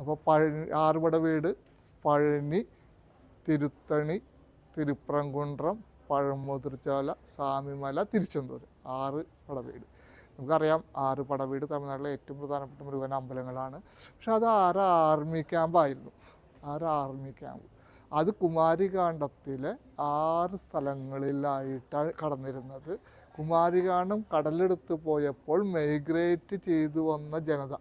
അപ്പോൾ പഴനി ആറുപട വീട് പഴനി തിരുത്തണി തിരുപ്രംകുണ്ട്രം പഴമുതിർച്ചാല സ്വാമിമല തിരുച്ചെന്തൂർ ആറ് പടവീട് നമുക്കറിയാം ആറ് പടവീട് തമിഴ്നാട്ടിലെ ഏറ്റവും പ്രധാനപ്പെട്ട മുരുകൻ അമ്പലങ്ങളാണ്. പക്ഷെ അത് ആറ് ആർമി ക്യാമ്പായിരുന്നു. ആറ് ആർമി ക്യാമ്പ്. അത് കുമാരികാണ്ഡത്തിലെ ആറ് സ്ഥലങ്ങളിലായിട്ടാണ് കടന്നിരുന്നത്. കുമാരികാണ്ഡം കടലെടുത്ത് പോയപ്പോൾ മൈഗ്രേറ്റ് ചെയ്തു വന്ന ജനത.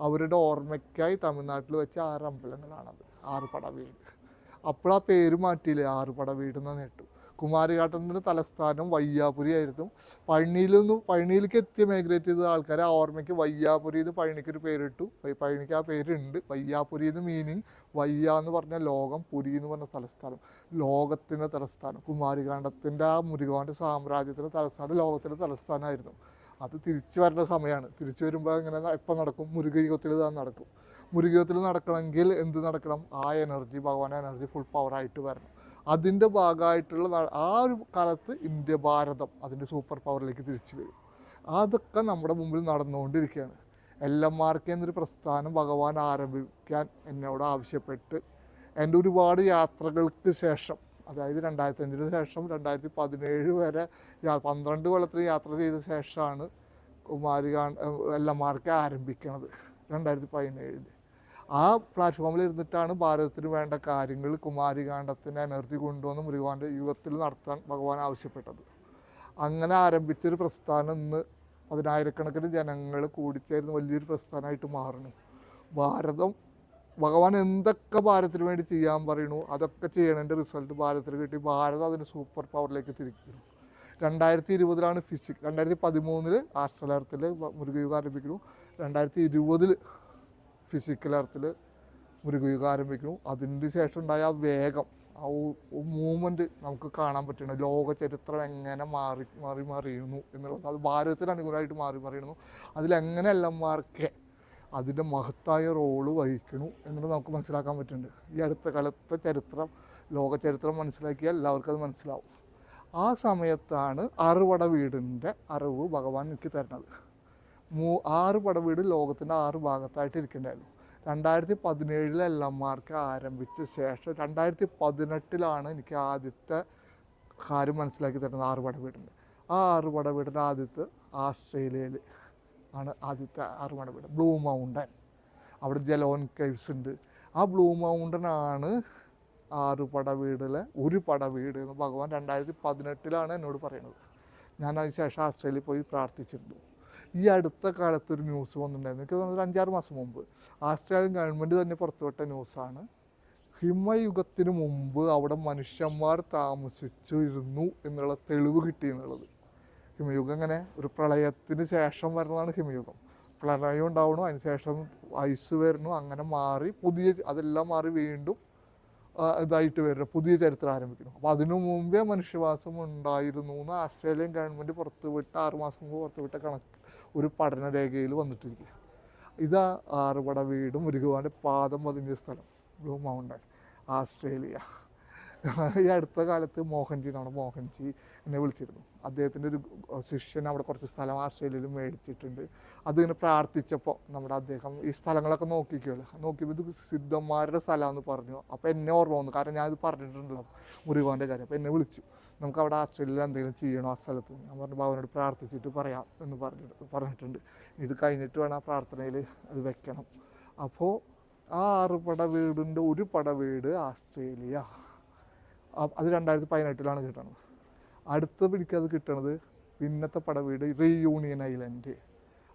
അവരുടെ ഓർമ്മയ്ക്കായി തമിഴ്നാട്ടിൽ വെച്ച ആറ് അമ്പലങ്ങളാണത്. ആറ് പടവീട് അപ്പോൾ ആ പേര് മാറ്റിയില്ലേ? ആറുപട വീട് എന്ന് നേട്ടു. കുമാരിഘാട്ടത്തിന്റെ തലസ്ഥാനം വയ്യാപുരി ആയിരുന്നു. പഴനിയിൽ നിന്ന് പഴനിയിലേക്ക് എത്തിയ മൈഗ്രേറ്റ് ചെയ്ത ആൾക്കാർ ആ ഓർമ്മയ്ക്ക് വയ്യാപുരി എന്ന് പഴനിക്ക് ഒരു പേരിട്ടു. പഴനിക്ക് ആ പേരുണ്ട്. വയ്യാപുരി എന്ന് മീനിങ് വയ്യ എന്ന് പറഞ്ഞ ലോകം പുരി എന്ന് പറഞ്ഞ തലസ്ഥാനം. ലോകത്തിന്റെ തലസ്ഥാനം. കുമാരികാണ്ഡത്തിന്റെ ആ മുരുകാന്റെ സാമ്രാജ്യത്തിന്റെ തലസ്ഥാനം ലോകത്തിന്റെ തലസ്ഥാനമായിരുന്നു. അത് തിരിച്ചു വരേണ്ട സമയമാണ് തിരിച്ചു വരുമ്പോൾ എങ്ങനെ ഇപ്പം നടക്കും. മുരുകയുഗത്തിൽ ഇതാ നടക്കും. മുരുകയുഗത്തിൽ നടക്കണമെങ്കിൽ എന്ത് നടക്കണം? ആ എനർജി ഭഗവാൻ എനർജി ഫുൾ പവറായിട്ട് വരണം. അതിന്റെ ഭാഗമായിട്ടുള്ള ആ ഒരു കാലത്ത് ഇന്ത്യ ഭാരതം അതിന്റെ സൂപ്പർ പവറിലേക്ക് തിരിച്ചു വരും. അതൊക്കെ നമ്മുടെ മുമ്പിൽ നടന്നുകൊണ്ടിരിക്കുകയാണ്. എൽ എം ആർ കെ എന്നൊരു പ്രസ്ഥാനം ഭഗവാൻ ആരംഭിക്കാൻ എന്നോട് ആവശ്യപ്പെട്ട് എന്റെ ഒരുപാട് യാത്രകൾക്ക് ശേഷം അതായത് രണ്ടായിരത്തി അഞ്ചിന് ശേഷം രണ്ടായിരത്തി പതിനേഴ് വരെ പന്ത്രണ്ട് കൊല്ലത്തിന് യാത്ര ചെയ്ത ശേഷമാണ് കുമാരി എൽ എം ആരംഭിക്കണത് രണ്ടായിരത്തി പതിനേഴിൽ ആ പ്ലാറ്റ്ഫോമിൽ ഇരുന്നിട്ടാണ് ഭാരതത്തിന് വേണ്ട കാര്യങ്ങൾ കുമാരികാണ്ഡത്തിന് എനർജി കൊണ്ടുവന്ന് മുരുകാന്റെ യുഗത്തിൽ നടത്താൻ ഭഗവാൻ ആവശ്യപ്പെട്ടത്. അങ്ങനെ ആരംഭിച്ചൊരു പ്രസ്ഥാനം ഇന്ന് പതിനായിരക്കണക്കിന് ജനങ്ങൾ കൂടിച്ചേരുന്ന വലിയൊരു പ്രസ്ഥാനമായിട്ട് മാറുന്നു. ഭാരതം ഭഗവാൻ എന്തൊക്കെ ഭാരതത്തിന് വേണ്ടി ചെയ്യാൻ പറയണു അതൊക്കെ ചെയ്യണതിന്റെ റിസൾട്ട് ഭാരതത്തിന് കിട്ടി. ഭാരതം അതിന് സൂപ്പർ പവറിലേക്ക് തിരിക്കുന്നു. രണ്ടായിരത്തി ഇരുപതിലാണ് ഫിസിക് രണ്ടായിരത്തി പതിമൂന്നിൽ ആർട്സൽ എർത്തിൽ മുരുകയുഗം ആരംഭിക്കുന്നു. രണ്ടായിരത്തി ഇരുപതിൽ ഫിസിക്കൽ എർത്തിൽ മുരുകയുഗം ആരംഭിക്കുന്നു. അതിന് ശേഷം ഉണ്ടായ ആ വേഗം ആ മൂവ്മെന്റ് നമുക്ക് കാണാൻ പറ്റണം ലോക ചരിത്രം എങ്ങനെ മാറി മാറി മറിയുന്നു എന്നുള്ളത്. അത് ഭാരതത്തിന് അനുകൂലമായിട്ട് മാറി മറിയുന്നു അതിലെങ്ങനെ എല്ലന്മാർക്ക് അതിന്റെ മഹത്തായ റോൾ വഹിക്കണു എന്നുള്ളത് നമുക്ക് മനസ്സിലാക്കാൻ പറ്റുന്നുണ്ട്. ഈ അടുത്ത കാലത്തെ ചരിത്രം ലോക ചരിത്രം മനസ്സിലാക്കിയാൽ എല്ലാവർക്കും അത് മനസ്സിലാവും. ആ സമയത്താണ് ആറുപട വീടിന്റെ അറിവ് ഭഗവാൻ എനിക്ക് തരുന്നത്. മൂ ആറ് പടവീട് ലോകത്തിന്റെ ആറ് ഭാഗത്തായിട്ട് ഇരിക്കേണ്ടായിരുന്നു രണ്ടായിരത്തി പതിനേഴിലെ എൽ എം ആരംഭിച്ച ശേഷം രണ്ടായിരത്തി പതിനെട്ടിലാണ് എനിക്ക് ആദ്യത്തെ കാര്യം മനസ്സിലാക്കി തരുന്നത് ആറ് പടവീടിന്റെ ആ ആറ് പടവീടിന്റെ ആദ്യത്തെ ആസ്ട്രേലിയയിൽ ആണ് ആദ്യത്തെ ആറ് പടവീട് ബ്ലൂ മൗണ്ടൻ അവിടെ ജലോൻ കേവ്സ് ഉണ്ട്. ആ ബ്ലൂ മൗണ്ടൻ ആണ് ആറ് പടവീടിലെ ഒരു പട വീട് എന്ന് ഭഗവാൻ രണ്ടായിരത്തി പതിനെട്ടിലാണ് എന്നോട് പറയുന്നത് ഞാൻ അതിന് ശേഷം ആസ്ട്രേലിയയിൽ പോയി പ്രാർത്ഥിച്ചിരുന്നു. ഈ അടുത്ത കാലത്ത് ഒരു ന്യൂസ് വന്നിട്ടുണ്ടായിരുന്നു. എനിക്ക് തോന്നുന്നത് അഞ്ചാറ് മാസം മുമ്പ്. ആസ്ട്രേലിയൻ ഗവൺമെന്റ് തന്നെ പുറത്തുവിട്ട ന്യൂസാണ് ഹിമയുഗത്തിന് മുമ്പ് അവിടെ മനുഷ്യന്മാർ താമസിച്ചിരുന്നു എന്നുള്ള തെളിവ് കിട്ടി എന്നുള്ളത്. ഹിമയുഗം അങ്ങനെ ഒരു പ്രളയത്തിന് ശേഷം വരുന്നതാണ് ഹിമയുഗം. പ്രളയം ഉണ്ടാവണു അതിന് ശേഷം ഐസ് വരുന്നു അങ്ങനെ മാറി പുതിയ അതെല്ലാം മാറി വീണ്ടും ഇതായിട്ട് വരുന്നു പുതിയ ചരിത്രം ആരംഭിക്കുന്നു. അപ്പോൾ അതിനു മുമ്പേ മനുഷ്യവാസം ഉണ്ടായിരുന്നു എന്ന് ആസ്ട്രേലിയൻ ഗവൺമെന്റ് പുറത്തുവിട്ട ആറുമാസം മുമ്പ് പുറത്തുവിട്ട കണക്ക് ഒരു പഠനരേഖയിൽ വന്നിട്ടിരിക്കുക ഇതാ ആറുപട വീടും മുരുകുവാന്റെ പാദം പതിഞ്ഞ സ്ഥലം ബ്ലൂ മൗണ്ടൻ ആസ്ട്രേലിയ. ഈ അടുത്ത കാലത്ത് മോഹൻജി നമ്മുടെ മോഹൻജി എന്നെ വിളിച്ചിരുന്നു. അദ്ദേഹത്തിന്റെ ഒരു ശിഷ്യൻ അവിടെ കുറച്ച് സ്ഥലം ആസ്ട്രേലിയയിൽ മേടിച്ചിട്ടുണ്ട്. അതിങ്ങനെ പ്രാർത്ഥിച്ചപ്പോൾ നമ്മുടെ അദ്ദേഹം ഈ സ്ഥലങ്ങളൊക്കെ നോക്കിക്കുമല്ലോ നോക്കിയപ്പോൾ ഇത് സിദ്ധന്മാരുടെ സ്ഥലമാണെന്ന് പറഞ്ഞു. അപ്പോൾ എന്നെ ഓർമ്മ വന്നു. കാരണം ഞാനിത് പറഞ്ഞിട്ടുണ്ടല്ലോ മുറിവാന്റെ കാര്യം. അപ്പോൾ എന്നെ വിളിച്ചു. നമുക്ക് അവിടെ ആസ്ട്രേലിയയിൽ എന്തെങ്കിലും ചെയ്യണോ? ആ സ്ഥലത്ത്? ഞാൻ പറഞ്ഞു ഭവനോട് പ്രാർത്ഥിച്ചിട്ട് പറയാം എന്ന് പറഞ്ഞിട്ട് പറഞ്ഞിട്ടുണ്ട്. ഇത് കഴിഞ്ഞിട്ട് വേണം ആ പ്രാർത്ഥനയിൽ അത് വെക്കണം. അപ്പോൾ ആ ആറ് പട വീടിന്റെ ഒരു പട വീട് ആസ്ട്രേലിയ. അത് രണ്ടായിരത്തി പതിനെട്ടിലാണ് കിട്ടണത് അടുത്ത പിടിക്ക് അത് കിട്ടണത് പിന്നത്തെ പടവീട് റീയൂണിയൻ ഐലൻഡ്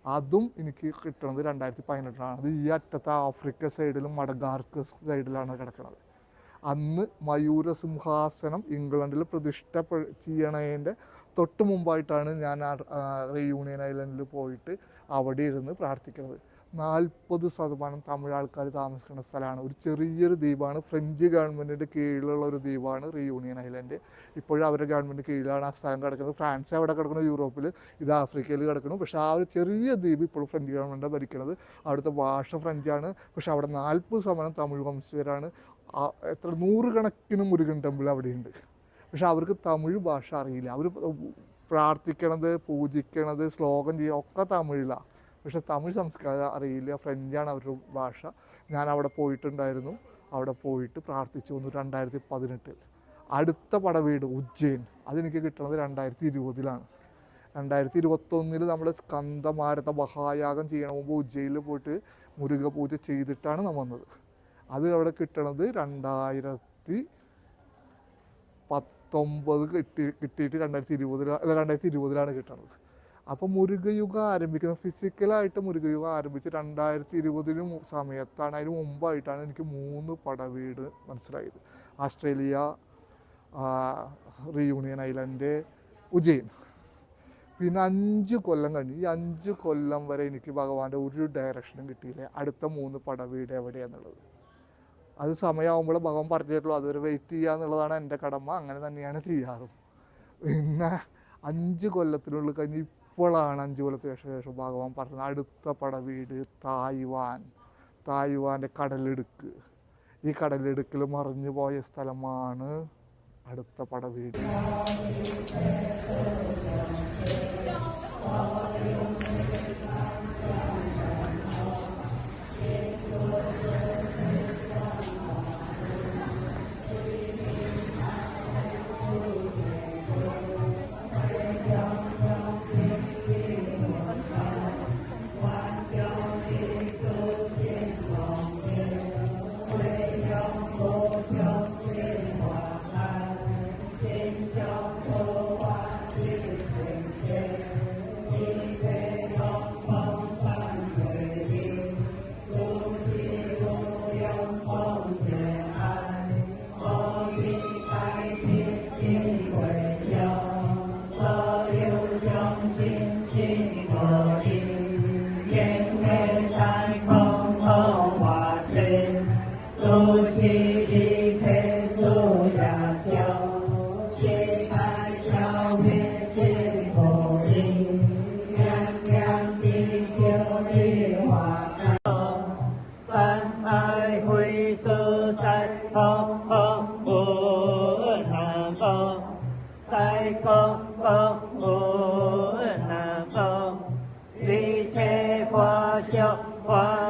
അതും എനിക്ക് കിട്ടണത് രണ്ടായിരത്തി പതിനെട്ടിലാണ് അത് ഈ അറ്റത്തെ ആഫ്രിക്ക സൈഡിലും മടഗാർക്ക് സൈഡിലാണ് കിടക്കുന്നത് അന്ന് മയൂര സിംഹാസനം ഇംഗ്ലണ്ടിൽ പ്രതിഷ്ഠ ചെയ്യണതിന്റെ തൊട്ട് മുമ്പായിട്ടാണ് ഞാൻ റീയൂണിയൻ ഐലൻഡിൽ പോയിട്ട് അവിടെ ഇരുന്ന് പ്രാർത്ഥിക്കുന്നത് നാൽപ്പത് ശതമാനം തമിഴ് ആൾക്കാർ താമസിക്കുന്ന സ്ഥലമാണ്. ഒരു ചെറിയൊരു ദ്വീപാണ്. ഫ്രഞ്ച് ഗവൺമെന്റിന്റെ കീഴിലുള്ള ഒരു ദ്വീപാണ് റീയൂണിയൻ ഐലൻഡ്. ഇപ്പോഴും അവരുടെ ഗവൺമെന്റ് കീഴിലാണ് ആ സ്ഥലം കിടക്കുന്നത്. ഫ്രാൻസ് അവിടെ കിടക്കുന്നത് യൂറോപ്പിൽ ഇത് ആഫ്രിക്കയിൽ കിടക്കുന്നു. പക്ഷേ ആ ഒരു ചെറിയ ദ്വീപ് ഇപ്പോഴും ഫ്രഞ്ച് ഗവൺമെന്റാണ് ഭരിക്കുന്നത് അവിടുത്തെ ഭാഷ ഫ്രഞ്ചാണ്. പക്ഷേ അവിടെ നാൽപ്പത് ശതമാനം തമിഴ് വംശജരാണ്. എത്ര നൂറുകണക്കിന് മുരുകൻ ടെമ്പിൾ അവിടെയുണ്ട്. പക്ഷേ അവർക്ക് തമിഴ് ഭാഷ അറിയില്ല. അവർ പ്രാർത്ഥിക്കണത് പൂജിക്കണത് ശ്ലോകം ചെയ്യുക ഒക്കെ തമിഴിലാണ് പക്ഷെ തമിഴ് സംസ്കാരം അറിയില്ല. ഫ്രഞ്ചാണ് അവരുടെ ഭാഷ. ഞാൻ അവിടെ പോയിട്ടുണ്ടായിരുന്നു. അവിടെ പോയിട്ട് പ്രാർത്ഥിച്ചു വന്നു രണ്ടായിരത്തി പതിനെട്ടിൽ അടുത്ത പടവീട് ഉജ്ജയിൻ. അതെനിക്ക് കിട്ടുന്നത് രണ്ടായിരത്തി ഇരുപതിലാണ് രണ്ടായിരത്തി ഇരുപത്തൊന്നിൽ നമ്മൾ സ്കന്ദമാരത മഹായാഗം ചെയ്യണ മുമ്പ് ഉജ്ജയിനിൽ പോയിട്ട് മുരുക പൂജ ചെയ്തിട്ടാണ് നമ്മൾ വന്നത്. അത് അവിടെ കിട്ടണത് രണ്ടായിരത്തി പത്തൊമ്പത് കിട്ടി കിട്ടിയിട്ട് രണ്ടായിരത്തി ഇരുപതിലാണ് അല്ല രണ്ടായിരത്തി ഇരുപതിലാണ് കിട്ടണത്. അപ്പോൾ മുരുകയുഗം ആരംഭിക്കുന്നത്. ഫിസിക്കലായിട്ട് മുരുകയുഗം ആരംഭിച്ച് രണ്ടായിരത്തി ഇരുപതിന് സമയത്താണ് അതിന് മുമ്പായിട്ടാണ് എനിക്ക് മൂന്ന് പടവീട് മനസ്സിലായത്. Australia Reunion Island Ujjain. പിന്നെ അഞ്ച് കൊല്ലം കഴിഞ്ഞ് ഈ അഞ്ച് കൊല്ലം വരെ എനിക്ക് ഭഗവാന്റെ ഒരു ഡയറക്ഷനും കിട്ടിയില്ല. അടുത്ത മൂന്ന് പടവീട് എവിടെയാന്നുള്ളത്. അത് സമയമാകുമ്പോൾ ഭഗവാൻ പറഞ്ഞിട്ടുള്ളൂ അതൊരു വെയിറ്റ് ചെയ്യുക എന്നുള്ളതാണ് എന്റെ കടമ അങ്ങനെ തന്നെയാണ് ചെയ്യാറും. പിന്നെ അഞ്ച് കൊല്ലത്തിനുള്ളിൽ കഴിഞ്ഞ് ഇപ്പോഴാണ് അഞ്ചു കൊല്ലത്തിന് ശേഷം ഭഗവാൻ പറഞ്ഞത് അടുത്ത പടവീട് തായ്വാൻ. തായ്വാന്റെ കടലിടുക്ക്. ഈ കടലിടുക്കിൽ മറിഞ്ഞു പോയ സ്ഥലമാണ് അടുത്ത പടവീട് 在公公无难逢，一切花香花。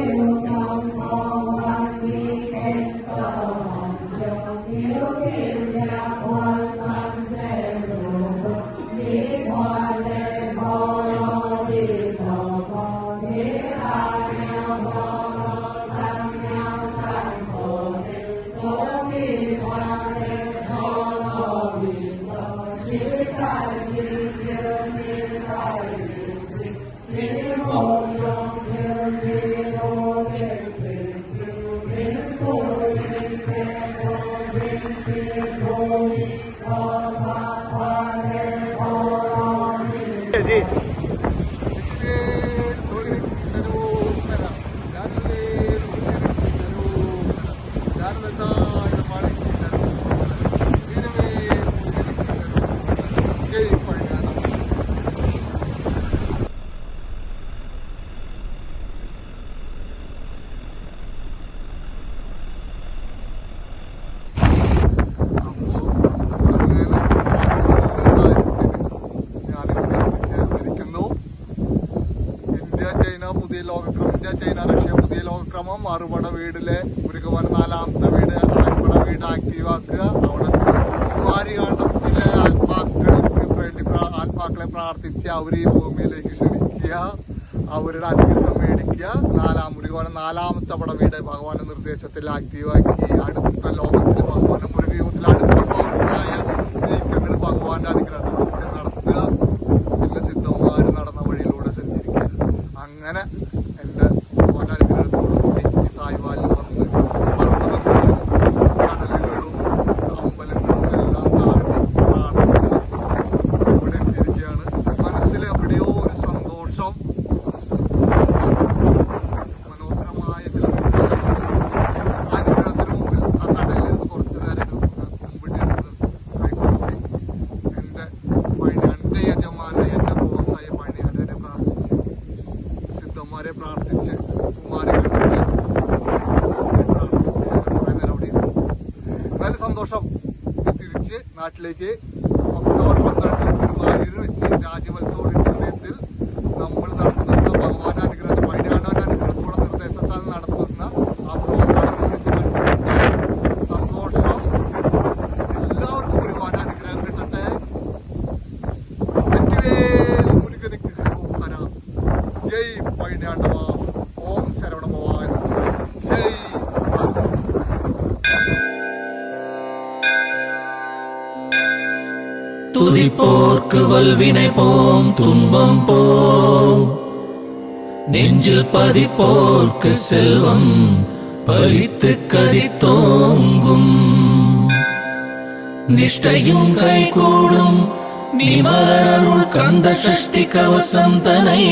Amen. जी വീടിലെ മുരുകവന നാലാമത്തെ വീട് ആൽപ്പട വീട് ആക്റ്റീവാക്കുക. അവിടെ അവിടെ കാണത്തിന്റെ ആത്മാക്കൾക്ക് വേണ്ടി ആത്മാക്കളെ പ്രാർത്ഥിച്ച് അവർ ഈ ഭൂമിയിലേക്ക് ക്ഷണിക്കുക അവരുടെ അനുഗ്രഹം മേടിക്കുക. നാലാം മുരുകവന നാലാമത്തെ പട വീട് ഭഗവാന്റെ നിർദ്ദേശത്തിൽ ആക്റ്റീവാക്കി അടുത്ത ലോകത്തിൽ ഭഗവാന്റെ മുരുകയോഗത്തിൽ അടുത്ത പവർഫുള്ളായ നീക്കങ്ങൾ ഭഗവാന്റെ അനുഗ്രഹത്തോടു കൂടി നടത്തുക പിന്നെ സിദ്ധന്മാർ നടന്ന വഴിയിലൂടെ സഞ്ചരിക്കുക അങ്ങനെ എന്റെ ഭഗവാന്റെ അനുഗ്രഹത്തോടു കൂടി ഈ തായ്വാലിൽ വന്ന് പർവതങ്ങളും കടലുകളും അമ്പലങ്ങളും എല്ലാം താണ്ടി പ്രാർത്ഥിച്ച് ഇവിടെ എത്തിയിരിക്കുകയാണ് മനസ്സിൽ എവിടെയോ ഒരു സന്തോഷം മനോഹരമായ ചില അനുഗ്രഹത്തിന് മുമ്പിൽ ആ കടലിൽ നിന്ന് കുറച്ച് നേരം മുമ്പിട്ട് ആയിക്കോട്ടെ എന്റെ പഴനിയാന്റെ യജമാനെ എന്റെ ബോസായ പഴനിയാനെ പ്രാർത്ഥിച്ച് സിദ്ധന്മാരെ പ്രാർത്ഥിച്ച് കുമാരികളെ പ്രാർത്ഥിച്ച് ഞാൻ കുറേ നേരം അവിടെ ഇരുന്നു എന്നാലും സന്തോഷം ഇനി തിരിച്ച് துதிப்போர்க்கு வல்வினை போம் துன்பம் போம். நெஞ்சில் பதிப்போர்க்கு செல்வம் பலித்து கதித்தோங்கும். நிஷ்டையும் கை கூடும் மலரருள் கந்த சஷ்டி கவசம் தனை.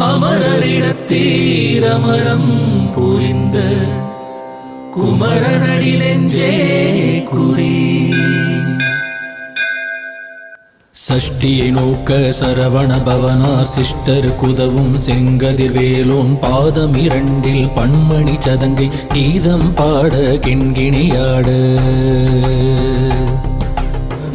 அமரரிடத்தீரமரம் புரிந்த குமரனடி நெஞ்சே குறி. சஷ்டியை நோக்க சரவண பவனார் சிஷ்டர் குதவும் செங்கதிர் வேலோன் பாதம் இரண்டில் பன்மணி சதங்கை கீதம் பாட கெண்கிணியாடு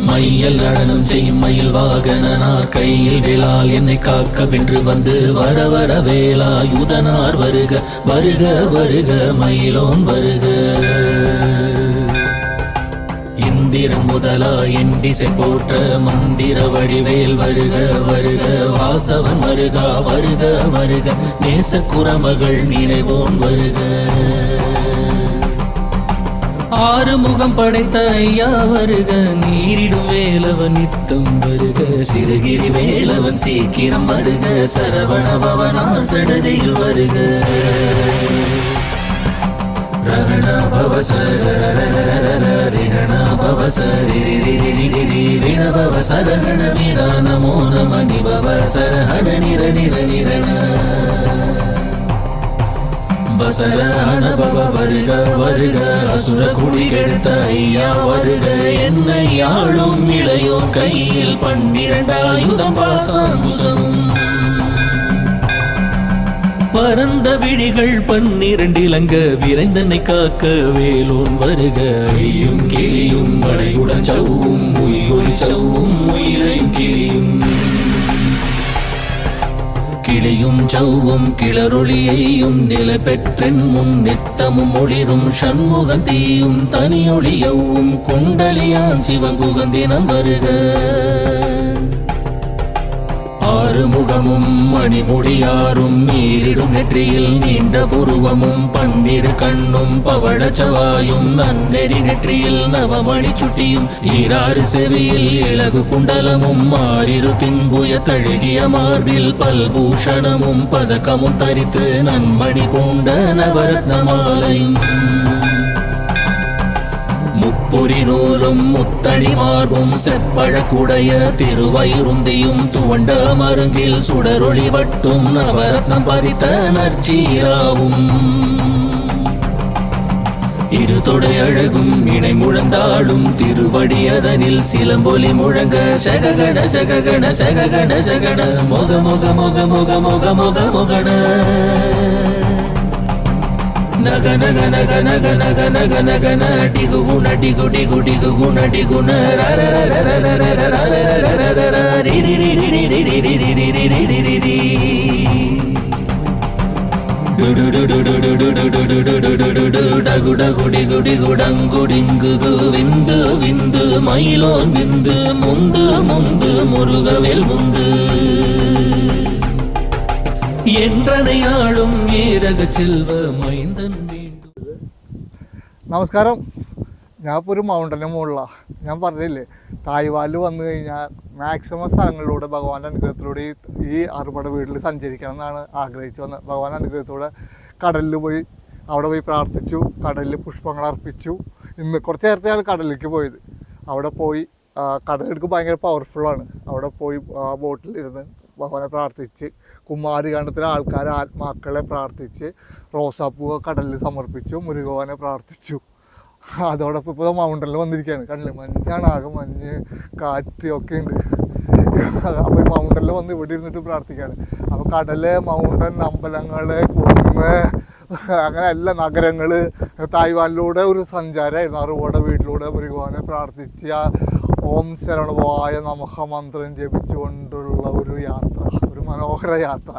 மையல் நடனம் செய்யும் மயில் வாகனனார் கையில் வேளால் என்னை காக்க வென்று வந்து வர வர வேலாயுதனார் வருக வருக வருக மயிலோன் வருக. மந்திரம் முதலா எண்டிசை போற்ற மந்திர வடிவேல் வருக வருக வாசவன் வருகா வருக வருக நேச குரமகள் நினைவோன் வருக. ஆறு முகம் படைத்த ஐயா வருக நீரிடும் வேலவன் நித்தம் வருக சிறுகிரி வேலவன் சீக்கிரம் வருக சரவண பவனா சடதியில் வருக. ரகண பவசரண வீரா நமோ நம நிபவ சரஹண நிர நிர நிரண அவசர அனுபவ வருக வருக அசுர குழி எடுத்த ஐயா வருக என்னை ஆளும் இளையோர் கையில் பன்னிரண்டாயுதம் பாசாங்குசமும் பரந்த விழிகள் பன்னிரண்டிலங்க விரைந்தனை காக்க வேலோன் வருக. ஐயும் கிளியும் மழையுடன் சவ்வும் உயிரொலி சவ்வும் உயிரையும் கிளியும். கிளியும் சவ்வும் கிளரொளியையும் நில பெற்றென் முன் நித்தமும் ஒளிரும் சண்முகம் தீயும் தனியொளியவும் குண்டலியான் சிவகுகந்தினம் வருக. மறுமுகமும் மணிமுடியாரும் நீரிடும் நெற்றியில் நீண்ட புருவமும் பன்னிரு கண்ணும் பவழச்சவாயும் நன்னெறி நெற்றியில் நவமணி சுட்டியும் ஈராறு செவியில் இலகு குண்டலமும் ஆறிரு தின்புய தழுகிய மார்பில் பல்பூஷணமும் பதக்கமும் தரித்து நன்மணி பூண்ட நவரத்னமாலையும். மாலையும் நூலும் முத்தணி மார்பும் செப்பழக்குடைய திருவயிருந்தியும் துவண்ட மருங்கில் சுடரொளி வட்டும் நவரத்னம் பதித்த நற்சீராவும். இரு தொடை அழகும் இணை முழந்தாளும் திருவடியதனில் சிலம்பொலி முழங்க சககண சககண சககண சகண முக முக முக முக முக மொக மொகண నగ నగ నగ నగ నగ నగ నగ న టిగు గుణ టిగు టిగు టిగు గుణ టిగు న ర ర ర ర ర ర ర ర ర ర ర ర రి రి రి రి రి రి రి రి రి రి రి రి రి రి డు డు డు డు డు డు డు డు డు డు డు డు డు డగు డగు డిగు డిగు డంగు డింగు విందు విందు మైలోన్ విందు ముందు ముందు முருகவேல் முந்து என்றனை ஆளும் ஏரக செல்வமை നമസ്കാരം. ഞാൻ ഇപ്പോൾ ഒരു മൗണ്ടന്റെ മുകളിലാണ് ഞാൻ പറഞ്ഞില്ലേ തായ്വാലിൽ വന്നു കഴിഞ്ഞാൽ മാക്സിമം സ്ഥലങ്ങളിലൂടെ ഭഗവാന്റെ അനുഗ്രഹത്തിലൂടെ ഈ അറുപട വീട്ടിൽ സഞ്ചരിക്കണം എന്നാണ് ആഗ്രഹിച്ചു വന്നത്. ഭഗവാന്റെ അനുഗ്രഹത്തോടെ കടലിൽ പോയി അവിടെ പോയി പ്രാർത്ഥിച്ചു കടലിൽ പുഷ്പങ്ങൾ അർപ്പിച്ചു. ഇന്ന് കുറച്ച് നേരത്തെയാണ് കടലിലേക്ക് പോയത്. അവിടെ പോയി കടലെടുക്ക് ഭയങ്കര പവർഫുള്ളാണ് അവിടെ പോയി ബോട്ടിലിരുന്ന് ഭഗവാനെ പ്രാർത്ഥിച്ച് കുമാരികാണ്ഡത്തിലെ ആൾക്കാർ ആത്മാക്കളെ പ്രാർത്ഥിച്ച് റോസാപ്പൂ കടലിൽ സമർപ്പിച്ചു മുരുകവാനെ പ്രാർത്ഥിച്ചു. അതോടൊപ്പം ഇപ്പോൾ മൗണ്ടനിൽ വന്നിരിക്കുകയാണ് കണ്ടില്ലേ മഞ്ഞാണ് ആകെ മഞ്ഞ് കാറ്റ് ഒക്കെ ഉണ്ട്. അപ്പോൾ ഈ മൗണ്ടനിൽ വന്ന് ഇവിടെ ഇരുന്നിട്ട് പ്രാർത്ഥിക്കുകയാണ് അപ്പോൾ കടൽ മൗണ്ടൻ അമ്പലങ്ങൾ കുന്ന് അങ്ങനെ എല്ലാ നഗരങ്ങൾ തായ്വാനിലൂടെ ഒരു സഞ്ചാരമായിരുന്നു അറിവോടെ വീട്ടിലൂടെ മുരുകവാനെ പ്രാർത്ഥിച്ച് ഓം ശരണവായ നമഹ മന്ത്രം ജപിച്ചുകൊണ്ടുള്ള ഒരു യാത്ര. മനോഹര യാത്ര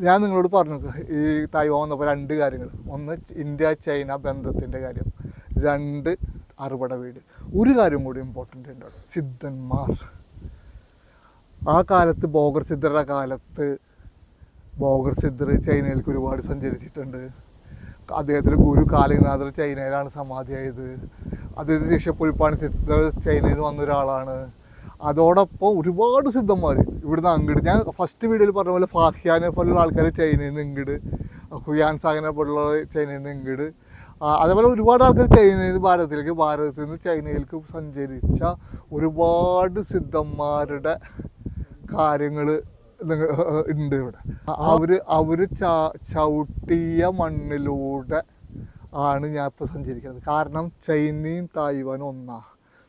ഞാൻ നിങ്ങളോട് പറഞ്ഞു ഈ തായ്വാൻ വന്നപ്പോൾ രണ്ട് കാര്യങ്ങൾ. ഒന്ന് ഇന്ത്യ ചൈന ബന്ധത്തിന്റെ കാര്യം. രണ്ട് അറുപട വീട്. ഒരു കാര്യം കൂടി ഇമ്പോർട്ടന്റ് ഉണ്ട്. സിദ്ധന്മാർ. ആ കാലത്ത് ബോഗർ സിദ്ധരുടെ കാലത്ത് ബോഗർ സിദ്ധർ ചൈനയിലേക്ക് ഒരുപാട് സഞ്ചരിച്ചിട്ടുണ്ട്. അദ്ദേഹത്തിന്റെ ഗുരു കാളിനാഥർ ചൈനയിലാണ് സമാധിയായത്. അദ്ദേഹത്തിന് ശേഷം പുൽപ്പാണി സിദ്ധർ ചൈനയിൽ നിന്ന് വന്ന ഒരാളാണ്. അതോടൊപ്പം ഒരുപാട് സിദ്ധന്മാർ ഇവിടുന്ന് അങ്ങോട്ട് ഞാൻ ഫസ്റ്റ് വീഡിയോയിൽ പറഞ്ഞ പോലെ ഫാഹിയാനെ പോലുള്ള ആൾക്കാർ ചൈനയിൽ നിന്ന് ഇങ്ങോട്ട് ഹുയാൻ സാഗിനെ പോലുള്ള ചൈനയിൽ നിന്ന് ഇങ്ങോട്ട് അതേപോലെ ഒരുപാട് ആൾക്കാർ ചൈനയിൽ നിന്ന് ഭാരതത്തിലേക്ക് ഭാരതത്തിൽ നിന്ന് ചൈനയിലേക്ക് സഞ്ചരിച്ച ഒരുപാട് സിദ്ധന്മാരുടെ കാര്യങ്ങൾ ഉണ്ട് ഇവിടെ. അവർ അവർ ചവിട്ടിയ മണ്ണിലൂടെ ആണ് ഞാൻ ഇപ്പോൾ സഞ്ചരിക്കുന്നത്. കാരണം ചൈനയും തായ്വാനും ഒന്നാ.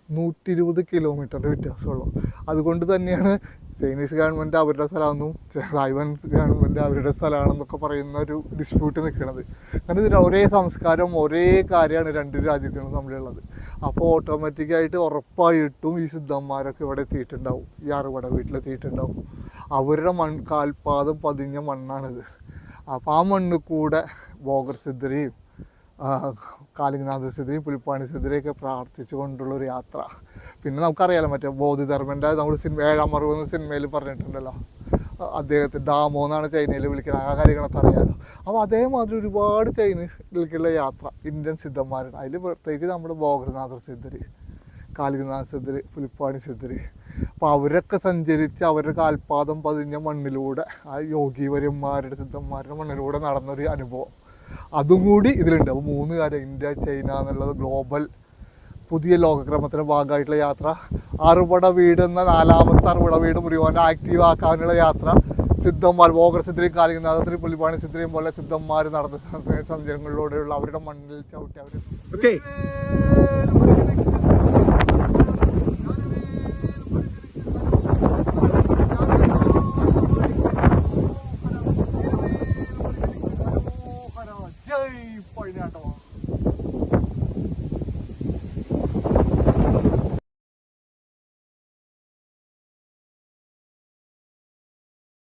നൂറ്റി ഇരുപത് കിലോമീറ്ററിന്റെ വ്യത്യാസമുള്ളൂ. അതുകൊണ്ട് തന്നെയാണ് ചൈനീസ് ഗവൺമെന്റ് അവരുടെ സ്ഥലമാണെന്നും തായ്വാൻസ് തായ്വാൻ ഗവൺമെന്റ് അവരുടെ സ്ഥലമാണെന്നൊക്കെ പറയുന്ന ഒരു ഡിസ്പ്യൂട്ട് നിൽക്കുന്നത്. കാരണം ഇതിന്റെ ഒരേ സംസ്കാരം ഒരേ കാര്യമാണ് രണ്ട് രാജ്യങ്ങളും തമ്മിലുള്ളത്. അപ്പോൾ ഓട്ടോമാറ്റിക്കായിട്ട് ഉറപ്പായിട്ടും ഈ സിദ്ധന്മാരൊക്കെ ഇവിടെ എത്തിയിട്ടുണ്ടാവും. ഈ അറുപട വീട്ടിലെത്തിയിട്ടുണ്ടാവും. അവരുടെ മൺ കാൽപാദം പതിഞ്ഞ മണ്ണാണിത്. അപ്പോൾ ആ മണ്ണിൽ കൂടെ ബോഗർ സിദ്ധരെയും കാലിംഗനാഥ സിദ്ധരെയും പുലിപ്പാണി സിദ്ധരെയൊക്കെ പ്രാർത്ഥിച്ചു കൊണ്ടുള്ള ഒരു യാത്ര. പിന്നെ നമുക്കറിയാലോ മറ്റേ ബോധിധർമ്മന്റെ നമ്മൾ സിനിമ ഏഴാം മറിവ് എന്ന സിനിമയിൽ പറഞ്ഞിട്ടുണ്ടല്ലോ. അദ്ദേഹത്തെ ഡാമോ എന്നാണ് ചൈനയിൽ വിളിക്കുന്നത് ആ കാര്യങ്ങളൊക്കെ അറിയാമല്ലോ അപ്പോൾ അതേമാതിരി ഒരുപാട് ചൈനീസിലേക്കുള്ള യാത്ര ഇന്ത്യൻ സിദ്ധന്മാരുണ്ട്. അതിൽ പ്രത്യേകിച്ച് നമ്മുടെ ബോഗർനാഥർ സിദ്ധര് കാലികനാഥ സിദ്ധര് പുലിപ്പാണി സിദ്ധര്. അപ്പോൾ അവരൊക്കെ സഞ്ചരിച്ച് അവരുടെ കാൽപാദം പതിഞ്ഞ മണ്ണിലൂടെ ആ യോഗീവര്യന്മാരുടെ സിദ്ധന്മാരുടെ മണ്ണിലൂടെ നടന്നൊരു അനുഭവം. അതും കൂടി ഇതിലുണ്ട്. അപ്പോൾ മൂന്ന് കാര്യം. ഇന്ത്യ ചൈന എന്നുള്ളത് ഗ്ലോബൽ പുതിയ ലോകക്രമത്തിന്റെ ഭാഗമായിട്ടുള്ള യാത്ര. അറുപട വീട് എന്ന നാലാമത്തെ അറുപട വീട് മുഴുവൻ ആക്റ്റീവ് ആക്കാനുള്ള യാത്ര. സിദ്ധന്മാർ ഭോഗർ സിദ്രയും കാലികനാഥത്തിൽ പുള്ളിപ്പാണി സിദ്ധരെയും പോലെ സിദ്ധന്മാർ നടന്ന സഞ്ചരങ്ങളിലൂടെയുള്ള അവരുടെ മണ്ണിൽ ചവിട്ടി അവർ